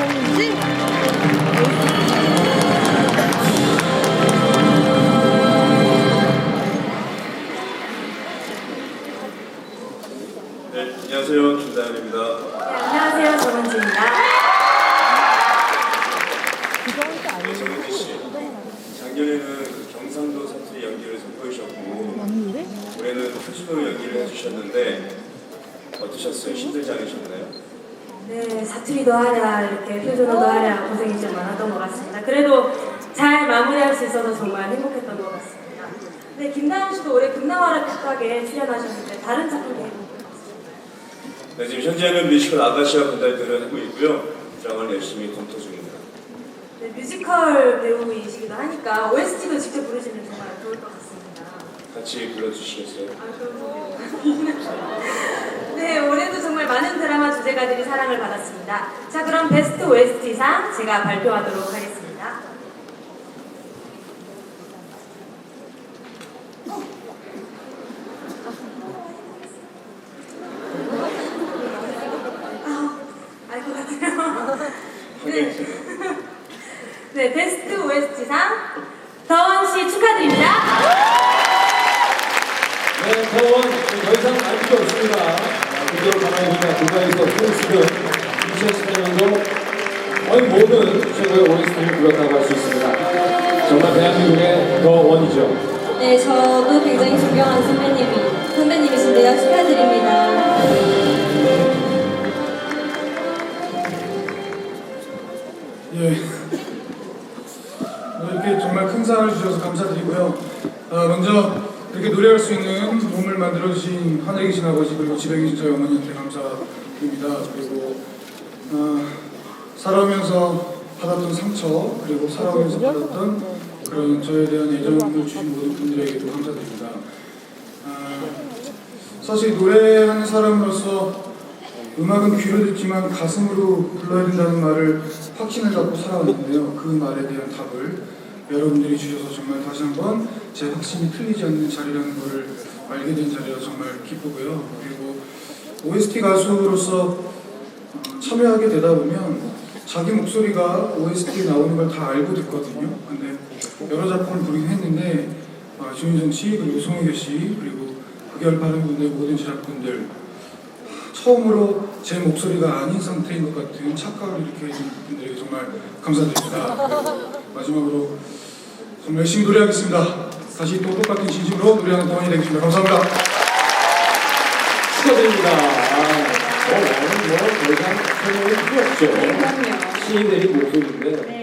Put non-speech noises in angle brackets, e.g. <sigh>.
정지? 네, 안녕하세요. 김다현입니다. 네, 안녕하세요. 정은지입니다. 네, 정은지 씨. 작년에는 그 경상도 사투리 연기를 선보이셨고 맞는데? 올해는 표준어로 연기를 해주셨는데 어떠셨어요? 힘들지 않으셨나요? 네, 사투리도 하랴, 이렇게 표준어도 하랴 고생이 좀 많았던 것 같습니다. 그래도 잘 마무리할 수 있어서 정말 행복했던 것 같습니다. 네, 김다현 씨도 올해 금나와라 극박에 출연하셨는데 다른 작품도 네, 지금 현재는 뮤지컬 아가씨와 건달들을 하고 있고요. 드라마를 열심히 검토 중입니다. 네, 뮤지컬 배우이시기도 하니까 OST도 직접 부르시면 정말 좋을 것 같습니다. 같이 불러주시겠어요? 아, 그럼 <laughs> 주제가들이 사랑을 받았습니다. 자, 그럼 베스트 OST상 제가 발표하도록 하겠습니다. 아, 알것 같아요. 네. 네, 베스트 OST상 더원 씨 축하드립니다. 네, 더원 더 이상 알 필요 없습니다. 보면 국가에서 소스급 2018년도 거의 모든 최고의 OST를 불렀다고 할 수 있습니다. 정말 대한민국의 더 원이죠. 네, 저도 굉장히 존경하는 선배님이 선배님이신데요. 축하드립니다. 예. 어, 이렇게 정말 큰 상을 주셔서 감사드리고요. 아, 먼저 이렇게 노래할 수 있는 몸을 만들어주신 하늘에 계신 아버지 그리고 집에 계신 저희 어머니한테 감사드립니다. 그리고 아, 살아오면서 받았던 상처 그리고 살아오면서 받았던 그런 저에 대한 애정을 주신 모든 분들에게도 감사드립니다. 아, 사실 노래하는 사람으로서 음악은 귀로 듣지만 가슴으로 불러야 된다는 말을 확신을 갖고 살아왔는데요. 그 말에 대한 답을 여러분들이 주셔서 정말 다시 한번 제 확신이 틀리지 않는 자리라는 것을 알게 된 자리라 정말 기쁘고요. 그리고 OST 가수로서 어, 참여하게 되다 보면 자기 목소리가 OST에 나오는 걸 다 알고 듣거든요. 근데 여러 작품을 부르긴 했는데 어, 주인정 씨 그리고 송혜교 씨 그리고 극열 파는 분들 모든 제작분들 처음으로 제 목소리가 아닌 상태인 것 같은 착각을 일으켜 주신 분들에게 정말 감사드립니다. 마지막으로 정말 열심히 노래하겠습니다. 다시 또 똑같은 진심으로 노래하는 동안이 되겠습니다. 감사합니다. 축하드립니다. 아, 더원은 뭐, 더 이상 설명이 필요 없죠. 시인들이 목소리인데.